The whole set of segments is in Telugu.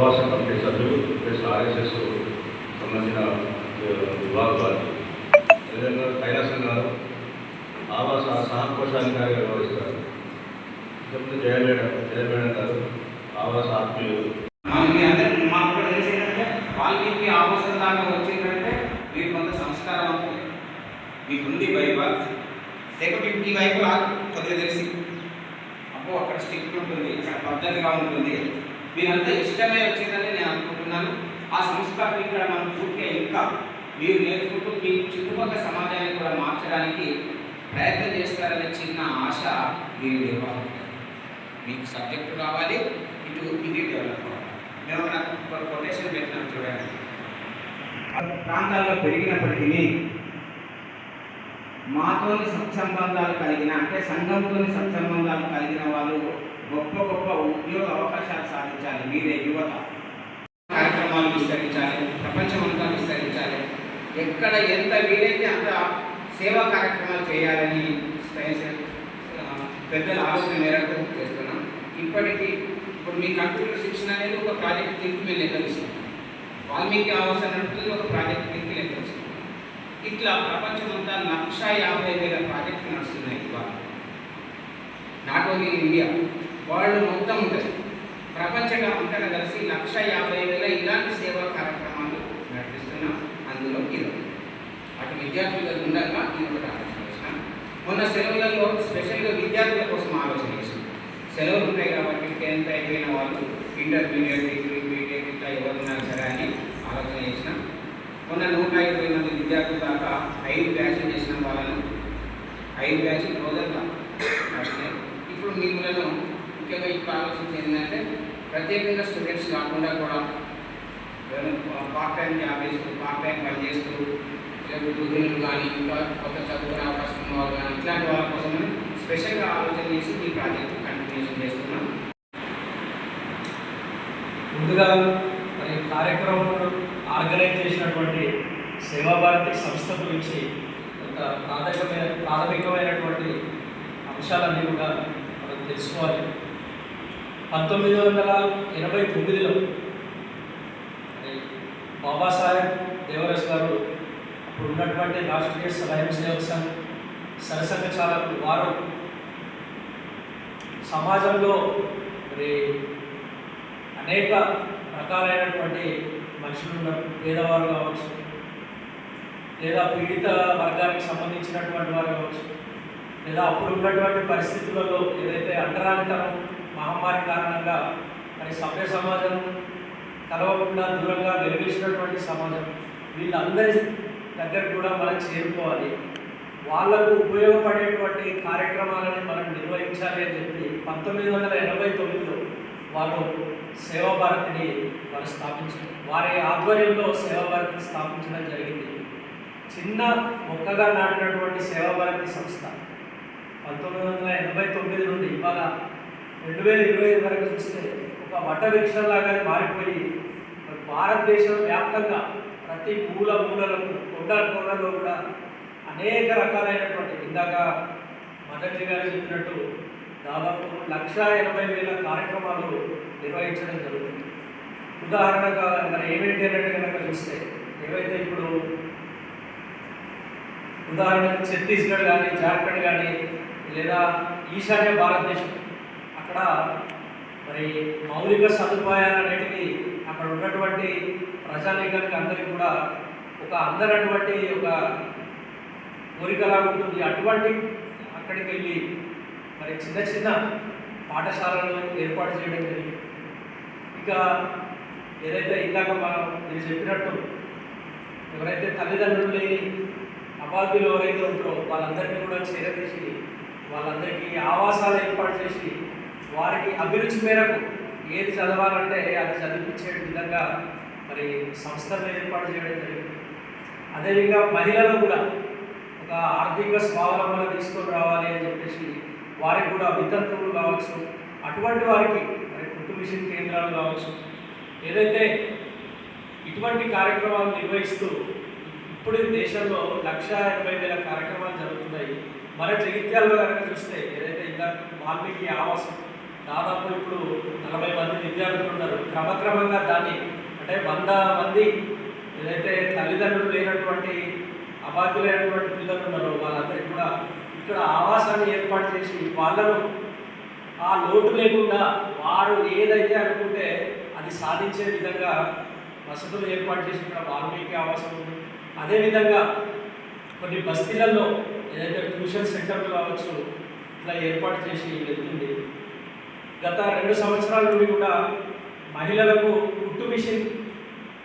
ఆవాస కమిటీ సభ్యులు ప్లస్ ఆర్ఎస్ఎస్ సంబంధించిన విభాగాలు అదేవిధంగా కైలాసం గారు ఆవాస సహకోశాధికారిగా వ్యవహరిస్తారు ఇంతకుముందు జయమేడ జయమేడ గారు ఆవాస ఆత్మీయులు మా- మీ అందరికి మాకు కూడా తెలిసి ఏంటంటే వాల్మీకి ఆవాసం దాకా వచ్చిందంటే మీరు కొంత సంస్కారవంతులు మీకు ఉంది వైభ లేకపోతే మీ వైపు నాకు కొద్దిగా తెలిసి అబ్బో అక్కడ స్టిక్ ఉంటుంది అక్కడ పద్ధతిగా ఉంటుంది మీరంతా ఇష్టమే వచ్చిందని నేను అనుకుంటున్నాను. ఆ సంస్కారం ఇక్కడ మనం పూర్తిగా ఇంకా మీరు నేర్చుకుంటూ మీ చుట్టుపక్కల సమాజాన్ని కూడా మార్చడానికి ప్రయత్నం చేస్తారనే చిన్న ఆశ మీరు నిర్వహణ మీకు సబ్జెక్టు కావాలి ఇటు ఇది డెవలప్ అవ్వాలి. నేను నాకు కొటేషన్ పెట్టినాను చూడండి. ప్రాంతాల్లో పెరిగినప్పటికీ మాతోని సత్సంబంధాలు కలిగిన అంటే సంఘంతో సత్సంబంధాలు కలిగిన గొప్ప గొప్ప ఉద్యోగ అవకాశాలు సాధించాలి. మీరే యువత. కార్యక్రమాలు విస్తరించాలి. ప్రపంచం అంతా విస్తరించాలి. ఎక్కడ ఎంత వీలైతే అంత సేవా కార్యక్రమాలు చేయాలని పెద్దల ఆలోచన మేరకు చేస్తున్నాం. ఇప్పటికీ ఇప్పుడు మీ కంప్యూటర్ శిక్షణ అనేది ఒక ప్రాజెక్ట్ కింద మేము లెక్కలిస్తాం వాల్మీకి అవసరం ఉంటుంది ఒక ప్రాజెక్ట్ కింద లెక్కలిస్తాం ఇట్లా ప్రపంచమంతా లక్ష యాభై వేల ప్రాజెక్టులు నడుస్తున్నాయి ఇవాళ. Not only India. వరల్డ్ మొత్తం ఉంటుంది ప్రపంచంగా అంతటా కలిసి లక్ష యాభై వేల ఇలాంటి సేవా కార్యక్రమాలు నడిపిస్తున్నాం అందులో ఇది అటు విద్యార్థులు ఉండగా ఇది ఒకటి ఆలోచన చేసినాం మొన్న సెలవులలో స్పెషల్గా విద్యార్థుల కోసం ఆలోచన చేసినాం సెలవులు ఉంటాయి కాబట్టి టెన్త్ అయిపోయిన వాళ్ళు ఇంటర్మీడియట్ డిగ్రీ బీటెక్ ఇట్లా ఎవరున్నారు సరే అని ఆలోచన చేసినాం. మొన్న నూట ఇరవై మంది విద్యార్థుల దాకా ఐదు బ్యాచ్లు చేసిన వాళ్ళను. ఐదు బ్యాచ్లు రోజంతా ఇప్పుడు మిమ్మల్ని ముఖ్యంగా ఇప్పుడు ఆలోచించింది ఏంటంటే ప్రత్యేకంగా స్టూడెంట్స్ కాకుండా కూడా పార్ట్ టైం జాబ్ చేస్తూ పార్ట్ టైం పని చేస్తూ లేకపోతే గృహిణులు కానీ ఇంకా కొత్త చదువుకునే అవకాశం ఉన్న వాళ్ళు కానీ ఇట్లాంటి వాళ్ళ కోసం స్పెషల్గా ఆలోచన చేసి ఈ ప్రాజెక్ట్ కంటిన్యూషన్ చేస్తున్నాం. ముందుగా మరి కార్యక్రమం ఆర్గనైజ్ చేసినటువంటి సేవాభారతి సంస్థ గురించి ఒక ప్రాథమికమైన ప్రాథమికమైనటువంటి అంశాలన్నీ కూడా మనం తెలుసుకోవాలి. పంతొమ్మిది వందల ఎనభై తొమ్మిదిలో బాబాసాహెబ్ దేవరస్ గారు అప్పుడు ఉన్నటువంటి రాష్ట్రీయ స్వయం సేవక సంఘ్ సరసంఘ వారు సమాజంలో మరి అనేక రకాలైనటువంటి మనుషులు ఉన్నారు పేదవారు కావచ్చు లేదా పీడిత వర్గానికి సంబంధించినటువంటి వారు కావచ్చు లేదా అప్పుడు ఉన్నటువంటి పరిస్థితులలో ఏదైతే అంటరానితనం మహమ్మారి కారణంగా మరి సభ్య సమాజం కలవకుండా దూరంగా నిర్మించినటువంటి సమాజం వీళ్ళందరి దగ్గర కూడా మనం చేరుకోవాలి. వాళ్ళకు ఉపయోగపడేటువంటి కార్యక్రమాలను మనం నిర్వహించాలి అని చెప్పి పంతొమ్మిది వందల ఎనభై తొమ్మిదిలో వాళ్ళు సేవా భారతిని వారు స్థాపించారు. వారి ఆధ్వర్యంలో సేవా భారతిని స్థాపించడం జరిగింది. చిన్న మొక్కగా నాటినటువంటి సేవా భారతి సంస్థ. పంతొమ్మిది వందల ఎనభై తొమ్మిది నుండి ఇవాళ రెండు వేల ఇరవై ఐదు వరకు చూస్తే ఒక వట వృక్షంలాగా మారిపోయి భారతదేశం వ్యాప్తంగా ప్రతి మూల మూలలకు కొండ కోణలో కూడా అనేక రకాలైనటువంటి ఇందాక మదర్జీ గారు చెప్పినట్టు దాదాపు లక్ష ఎనభై వేల కార్యక్రమాలు నిర్వహించడం జరుగుతుంది. ఉదాహరణగా మరి ఏమేంటి అన్నట్టు కనుక చూస్తే ఏవైతే ఇప్పుడు ఉదాహరణకు ఛత్తీస్గఢ్ కానీ జార్ఖండ్ కానీ లేదా ఈశాన్య భారతదేశం అక్కడ మరి మౌలిక సదుపాయాలు అనేటివి అక్కడ ఉన్నటువంటి ప్రజానీకానికి అందరికీ కూడా ఒక అందరటువంటి ఒక కోరికలా ఉంటుంది. అటువంటి అక్కడికి వెళ్ళి మరి చిన్న చిన్న పాఠశాలను ఏర్పాటు చేయడం జరిగింది. ఇక ఏదైతే ఇందాక మనం మీరు చెప్పినట్టు ఎవరైతే తల్లిదండ్రులు లేని అబాధ్యులు ఎవరైతే ఉంటారో వాళ్ళందరినీ కూడా చేరదీసి వాళ్ళందరికీ ఆవాసాలు ఏర్పాటు చేసి వారికి అభిరుచి మేరకు ఏది చదవాలంటే అది చదివించే విధంగా మరి సంస్థలను ఏర్పాటు చేయడం జరిగింది. అదేవిధంగా మహిళలు కూడా ఒక ఆర్థిక స్వావలంబన తీసుకొని రావాలి అని చెప్పేసి వారికి కూడా వితంతువులు కావచ్చు అటువంటి వారికి మరి కుటుంబ మిషన్ కేంద్రాలు కావచ్చు ఏదైతే ఇటువంటి కార్యక్రమాలు నిర్వహిస్తూ ఇప్పుడు దేశంలో లక్ష ఎనభై వేల కార్యక్రమాలు జరుగుతున్నాయి. మన జగిత్యాలలో కనుక చూస్తే ఏదైతే ఇందాక వాల్మీకి ఆవాసం దాదాపు ఇప్పుడు నలభై మంది విద్యార్థులు ఉన్నారు. క్రమక్రమంగా దాన్ని అంటే వంద మంది ఏదైతే తల్లిదండ్రులు లేనటువంటి అబాధ్యులైనటువంటి పిల్లలు ఉన్నారో వాళ్ళందరికీ కూడా ఇక్కడ ఆవాసాన్ని ఏర్పాటు చేసి వాళ్ళను ఆ లోటు లేకుండా వారు ఏదైతే అనుకుంటే అది సాధించే విధంగా వసతులు ఏర్పాటు చేసి ఇక్కడ వాల్మీకి ఆవాసం ఉంది. అదేవిధంగా కొన్ని బస్తీలలో ఏదైతే ట్యూషన్ సెంటర్లు కావచ్చు ఇట్లా ఏర్పాటు చేసి వెళ్తుంది. గత రెండు సంవత్సరాల నుండి కూడా మహిళలకు కుట్టు మిషన్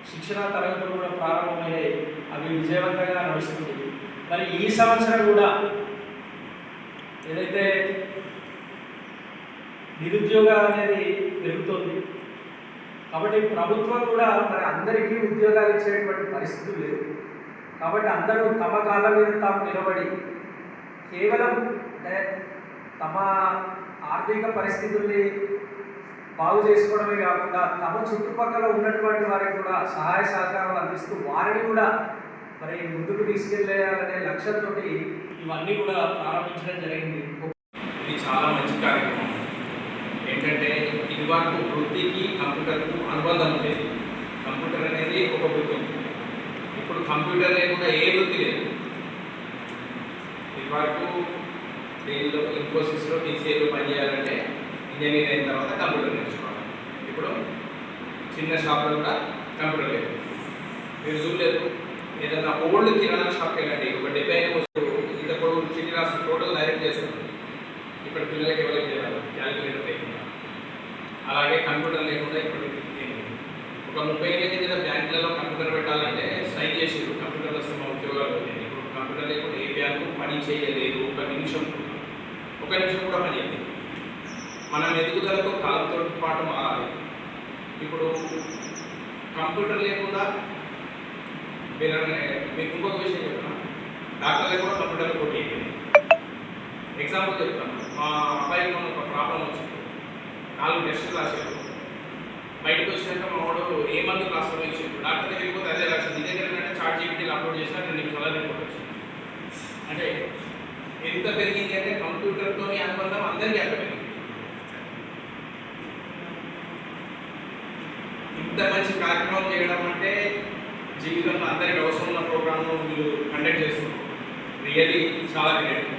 శిక్షణ తరగతులు కూడా ప్రారంభమయ్యాయి అవి విజయవంతంగా నడుస్తుంది. మరి ఈ సంవత్సరం కూడా ఏదైతే నిరుద్యోగాలు అనేది పెరుగుతోంది కాబట్టి ప్రభుత్వం కూడా మరి అందరికీ ఉద్యోగాలు ఇచ్చేటువంటి పరిస్థితులు లేదు. కాబట్టి అందరూ తమ కాలం మీద తాము నిలబడి కేవలం అంటే తమ ఆర్థిక పరిస్థితుల్ని బాగు చేసుకోవడమే కాకుండా తమ చుట్టుపక్కల ఉన్నటువంటి వారికి కూడా సహాయ సహకారాలు అందిస్తూ వారిని కూడా మరి ముందుకు తీసుకెళ్ళాలనే లక్ష్యంతో ఇవన్నీ కూడా ప్రారంభించడం జరిగింది. ఇది చాలా మంచి కార్యక్రమం. ఏంటంటే ఇది వరకు వృత్తికి కంప్యూటర్కు అనుబంధం లేదు. కంప్యూటర్ అనేది ఒక వృత్తి. ఇప్పుడు కంప్యూటర్ లేకుండా ఏ వృత్తి లేదు. ఇది వరకు దీనిలో ఇన్ఫోసిస్లో టీసీఏలో పనిచేయాలంటే ఇంజనీర్ అయిన తర్వాత కంప్యూటర్ నేర్చుకోవాలి. ఇప్పుడు చిన్న షాప్లో కూడా కంప్యూటర్ లేదు. మీరు చూడలేదు ఏదైనా ఓల్డ్ కిరాణా షాప్కి వెళ్ళండి. ఒక డెబ్బై ఐదు వస్తువు ఇంత పొడవు చిన్న రాసి టోటల్ డైరెక్ట్ చేస్తారు. ఇక్కడ పిల్లలకి ఎవరికి చేయాలి క్యాలిక్యులేటర్ లేకుండా. అలాగే కంప్యూటర్ లేకుండా ఇప్పుడు ఒక ముప్పై ఏళ్ళ కింద బ్యాంకులలో కంప్యూటర్ పెట్టాలంటే సైన్ చేసేది కంప్యూటర్ వస్తున్న మా ఉద్యోగాలు ఇప్పుడు కంప్యూటర్ లేకుండా ఏ బ్యాంకు పని చేయలేదు. ఒక నిమిషం ఒక నిమిషం కూడా పని చేయలేదు మనం ఎదుగుదలతో కాలంతో పాటు మారాలి. ఇప్పుడు కంప్యూటర్ లేకుండా మీరు మీకు ఇంకొక విషయం చెప్తున్నా. డాక్టర్ కూడా కంప్యూటర్ పోటీ అయిపోయింది ఎగ్జాంపుల్ చెప్తాను. మా అబ్బాయికి మనం ఒక ప్రాబ్లం వచ్చింది. నాలుగు టెస్టులు రాశారు బయటకు వచ్చినాక మా వాడు ఏ మందు రాస్తారో ఇచ్చిండు? డాక్టర్ దగ్గరికి పోతే అదే రాసింది నీ దగ్గర చార్ట్ జీపీటీలు అప్లోడ్ చేసినా రెండు నిమిషాల రిపోర్ట్ వచ్చింది అంటే ఎంత పెరిగింది అంటే కంప్యూటర్తో అనుబంధం అందరికీ అర్థమైంది. ఇంత మంచి కార్యక్రమం చేయడం అంటే జీవితంలో అందరికి అవసరం ఉన్న ప్రోగ్రామ్ మీరు కండక్ట్ చేస్తున్నారు. రియల్లీ చాలా గ్రేట్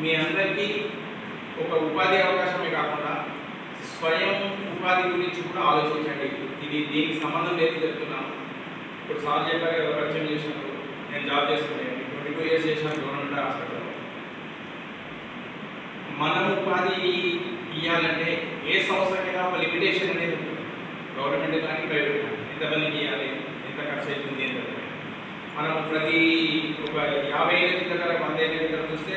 మీ అందరికీ ఒక ఉపాధి అవకాశమే కాకుండా స్వయం ఉపాధి గురించి కూడా ఆలోచించండి. ఇది దీనికి సంబంధం లేదు చెప్తున్నాను. ఇప్పుడు సార్ చెప్పారు కదా పరిచయం చేసినప్పుడు. నేను జాబ్ చేస్తున్నాను ట్వంటీ టూ ఇయర్స్ చేశాను గవర్నమెంట్ హాస్పిటల్లో మనం ఉపాధి ఇవ్వాలంటే ఏ సంస్థకైనా ఒక లిమిటేషన్ అనేది ఉంటుంది. గవర్నమెంట్ కానీ ప్రైవేట్ కానీ ఎంతమందికి ఇవ్వాలి ఎంత ఖర్చు అవుతుంది? ఎంత మనం ప్రతి ఒక యాభై ఏళ్ళ కింద కదా వంద ఏళ్ళ కింద చూస్తే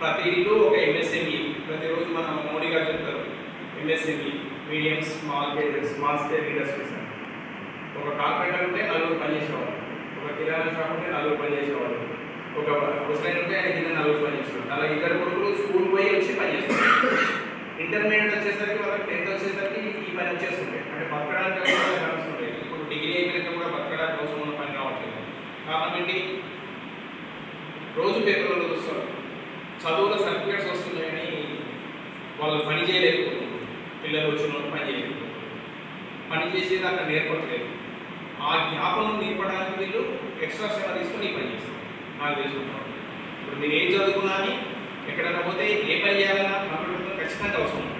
ప్రతి ఇల్లు ఒక ఎంఎస్ఎంఈ ప్రతిరోజు మనం మోడీ గారు చెప్తారు. MSME medium small small scale industries అని. ఒక కార్పొరేటర్ ఉంటే నలుగురు పనిచేసేవాళ్ళు కిరాణా షాప్ ఉంటే నలుగురు పనిచేసేవాళ్ళు ఒక ముస్లిం ఉంటే ఆయన కింద నలుగురు పనిచేసేవాళ్ళు అలా ఇద్దరు కొడుకులు స్కూల్ పోయి వచ్చి పని చేస్తారు ఇంటర్మీడియట్ వచ్చేసరికి వాళ్ళకి టెన్త్ వచ్చేసరికి ఈ పని వచ్చేస్తుంటాయి అంటే బతకడానికి ఇప్పుడు డిగ్రీ అయిపోయాక కూడా బతకడానికి అవసరం ఉన్న పని రావట్లేదు. కారణం ఏంటి? రోజు పేపర్లో చూస్తారు చదువుల సర్టిఫికేట్స్ వస్తున్నాయని వాళ్ళు పని చేయలేకపోతున్నారు. పిల్లలు వచ్చిన వాళ్ళు పని చేయలేకపోతున్నారు. పని చేసేది అక్కడ నేర్పట్లేదు. ఆ జ్ఞాపకం నిలబడడానికి వీళ్ళు ఎక్స్ట్రా శ్రమ తీసుకొని పని చేస్తారు. నాకు తెలుసుకుంటాం ఇప్పుడు మీరు ఏం చదువుకున్నా ఎక్కడైనా పోతే ఏ పని చేయాలన్నా కంప్యూటర్ ఖచ్చితంగా అవసరం